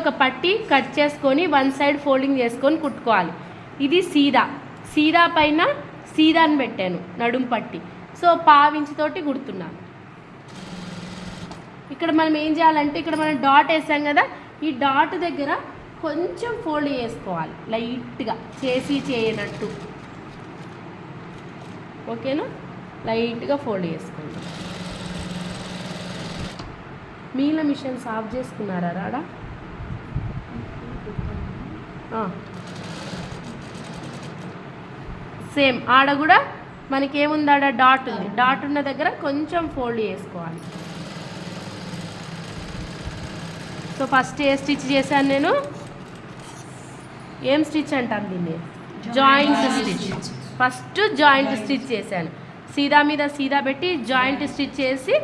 ఒక పట్టి కట్ చేసుకొని వన్ సైడ్ ఫోల్డింగ్ చేసుకొని కుట్టుకోవాలి. ఇది సీదా. సీదా పైన సీదాని పెట్టాను నడుం పట్టి. సో పావించితోటి కుడుతున్నాను. ఇక్కడ మనం ఏం చేయాలంటే ఇక్కడ మనం డాట్ వేసాం కదా ఈ డాట్ దగ్గర కొంచెం ఫోల్డ్ చేసుకోవాలి లైట్గా చేసి చేయనట్టు. ఓకేనా? లైట్గా ఫోల్డ్ చేసుకోండి. మీల మిషన్స్ ఆఫ్ చేసుకున్నారా రాడా? సేమ్ ఆడ కూడా మనకి ఏముంది ఆడ డాట్ ఉంది. డాట్ ఉన్న దగ్గర కొంచెం ఫోల్డ్ చేసుకోవాలి. సో ఫస్ట్ ఏ స్టిచ్ చేశాను నేను? ఏం స్టిచ్ అంటాను దీన్ని? Joint stitch first joint stitch చేశాను. సీదా మీద సీదా పెట్టి జాయింట్ స్టిచ్ చేసి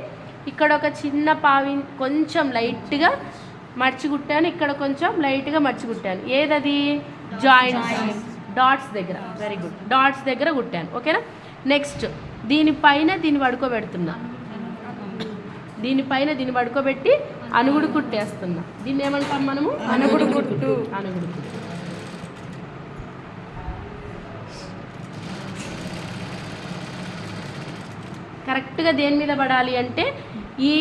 ఇక్కడ ఒక చిన్న పావి కొంచెం లైట్గా మర్చి కుట్టాను ఇక్కడ కొంచెం లైట్గా మర్చి కుట్టాను ఏదది? జాయింట్ డాట్స్ దగ్గర. వెరీ గుడ్ డాట్స్ దగ్గర కుట్టాను ఓకేనా? నెక్స్ట్ దీనిపైన దీన్ని పడుకోబెడుతున్నా. దీనిపైన దీన్ని పడుకోబెట్టి అనుగుడు కుట్టేస్తున్నా. దీన్ని ఏమంటాం మనము? అనుగుడు కుట్టు. అనుగుడు కుట్టు. కరెక్ట్గా దేని మీద పడాలి అంటే ఈ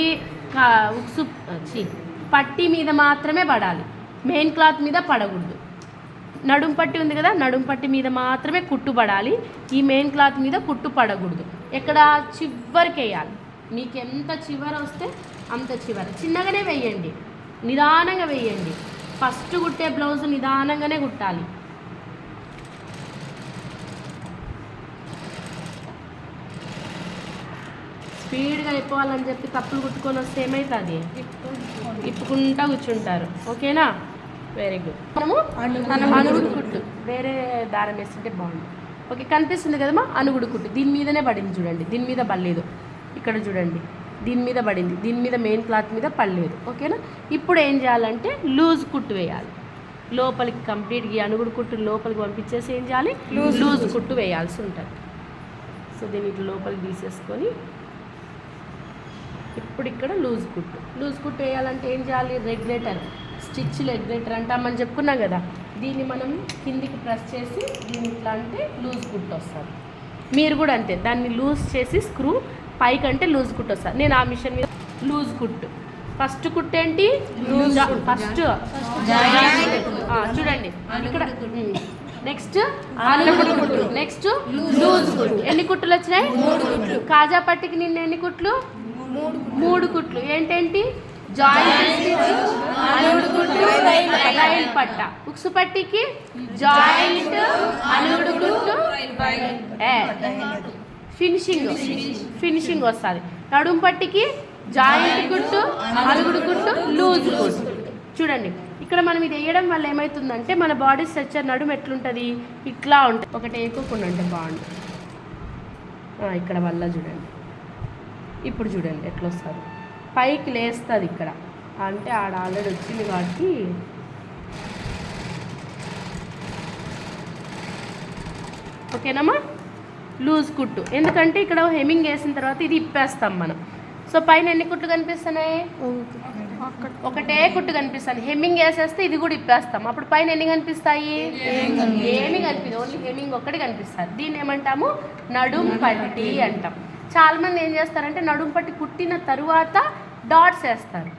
ఉక్సు ఛీ, పట్టి మీద మాత్రమే పడాలి. మెయిన్ క్లాత్ మీద పడకూడదు. నడుం పట్టి ఉంది కదా నడుం పట్టి మీద మాత్రమే కుట్టు పడాలి. ఈ మెయిన్ క్లాత్ మీద కుట్టు పడకూడదు. ఎక్కడ చివరికి వేయాలి. మీకు ఎంత చివర వస్తే అంత చివర. చిన్నగానే వేయండి. నిదానంగా వేయండి. ఫస్ట్ కుట్టే బ్లౌజ్ నిదానంగానే కుట్టాలి. స్పీడ్గా అయిపోవాలని చెప్పి తప్పులు కుట్టుకొని వస్తే ఏమవుతుంది ఇప్పుకుంటా కూర్చుంటారు. ఓకేనా? వెరీ గుడ్ మనము అనుగుడు కుట్టు. వేరే దారం వేస్తుంటే బాగుంది ఓకే కనిపిస్తుంది కదమ్మా? అనుగుడు కుట్టు. దీని మీదనే పడింది చూడండి. దీని మీద పడలేదు. ఇక్కడ చూడండి. దీని మీద పడింది. దీని మీద మెయిన్ క్లాత్ మీద పడలేదు. ఓకేనా? ఇప్పుడు ఏం చేయాలంటే లూజ్ కుట్టు వేయాలి. లోపలికి కంప్లీట్గా ఈ అనుగుడు కుట్టు లోపలికి పంపించేసి ఏం చేయాలి? లూజ్ కుట్టు వేయాల్సి ఉంటుంది. సో దీన్ని ఇట్లా లోపలికి తీసేసుకొని ఇప్పుడు ఇక్కడ లూజ్ కుట్టు. లూజ్ కుట్టు వేయాలంటే ఏం చేయాలి? రెగ్యులేటర్ స్టిచ్ రెగ్యులేటర్ అంటామని చెప్పుకున్నాం కదా. దీన్ని మనం కిందికి ప్రెస్ చేసి దీన్ని ఇట్లా అంటే లూజ్ కుట్టు వస్తుంది. మీరు కూడా అంతే. దాన్ని లూజ్ చేసి స్క్రూ పైకి అంటే లూజ్ కుట్టు వస్తుంది. నేను ఆ మిషన్ మీద లూజ్ కుట్టు. ఫస్ట్ కుట్టు ఏంటి? ఫస్ట్ చూడండి. ఇక్కడ నెక్స్ట్ నెక్స్ట్ లూజ్ కుట్టు. ఎన్ని కుట్టులు వచ్చినాయి? కాజా పట్టికి నిన్న ఎన్ని కుట్లు? మూడు కుట్లు. ఏంటేంటి? జాయింట్ రైల్ పట్ట. ఉక్సు పట్టికి జాయింట్ ఫినిషింగ్ ఫినిషింగ్ వస్తుంది. నడుం పట్టికి జాయింట్ కుట్టు అలుగుడు కుట్టు లూజ్ కుట్టు. చూడండి. ఇక్కడ మనం ఇది వేయడం వల్ల ఏమవుతుందంటే మన బాడీ స్ట్రక్చర్ నడుము ఎట్లుంటుంది? ఇట్లా ఉంటుంది. ఒకటి వేయకోకుండా అంటే బాగుంది ఆ, ఇక్కడ వల్ల చూడండి. ఇప్పుడు చూడండి ఎట్లా వస్తుంది పైకి లేస్తుంది ఇక్కడ. అంటే ఆడ ఆల్రెడీ వచ్చింది కాబట్టి ఓకేనమ్మా? లూజ్ కుట్టు. ఎందుకంటే ఇక్కడ హెమ్మింగ్ వేసిన తర్వాత ఇది ఇప్పేస్తాం మనం. సో పైన ఎన్ని కుట్లు కనిపిస్తున్నాయి? ఒకటే కుట్టు కనిపిస్తుంది. హెమ్మింగ్ వేసేస్తే ఇది కూడా ఇప్పేస్తాం. అప్పుడు పైన ఎన్ని కనిపిస్తాయి? ఏమి కనిపిదు ఓన్లీ హెమ్మింగ్ ఒక్కటి కనిపిస్తుంది. దీన్ని ఏమంటాము? నడుం పట్టి అంటాం. చాలామంది ఏం చేస్తారంటే నడుము పట్టి కుట్టిన తరువాత డాట్స్ వేస్తారు.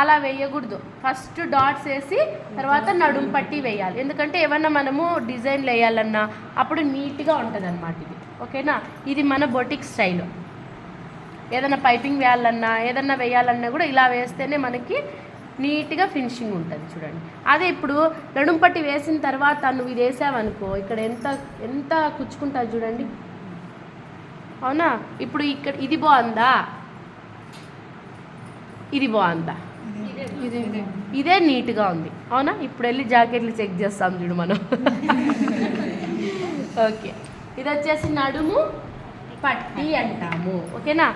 అలా వేయకూడదు. ఫస్ట్ డాట్స్ వేసి తర్వాత నడుము పట్టి వేయాలి. ఎందుకంటే ఏమన్నా మనము డిజైన్లు వేయాలన్నా అప్పుడు నీట్గా ఉంటుంది అనమాట ఇది. ఓకేనా? ఇది మన బొటిక్ స్టైల్. ఏదైనా పైపింగ్ వేయాలన్నా ఏదన్నా వేయాలన్నా కూడా ఇలా వేస్తేనే మనకి నీట్గా ఫినిషింగ్ ఉంటుంది చూడండి. అదే ఇప్పుడు నడుంపట్టి వేసిన తర్వాత నువ్వు ఇది వేసావనుకో ఇక్కడ ఎంత ఎంత కుచ్చుకుంటుంది చూడండి. అవునా? ఇప్పుడు ఇక్కడ ఇది బాగుందా? ఇది బాగుందా? ఇదే నీట్గా ఉంది. అవునా? ఇప్పుడు వెళ్ళి జాకెట్లు చెక్ చేస్తాం చూడు మనం. ఓకే. ఇది వచ్చేసి నడుము పట్టి అంటాము. ఓకేనా?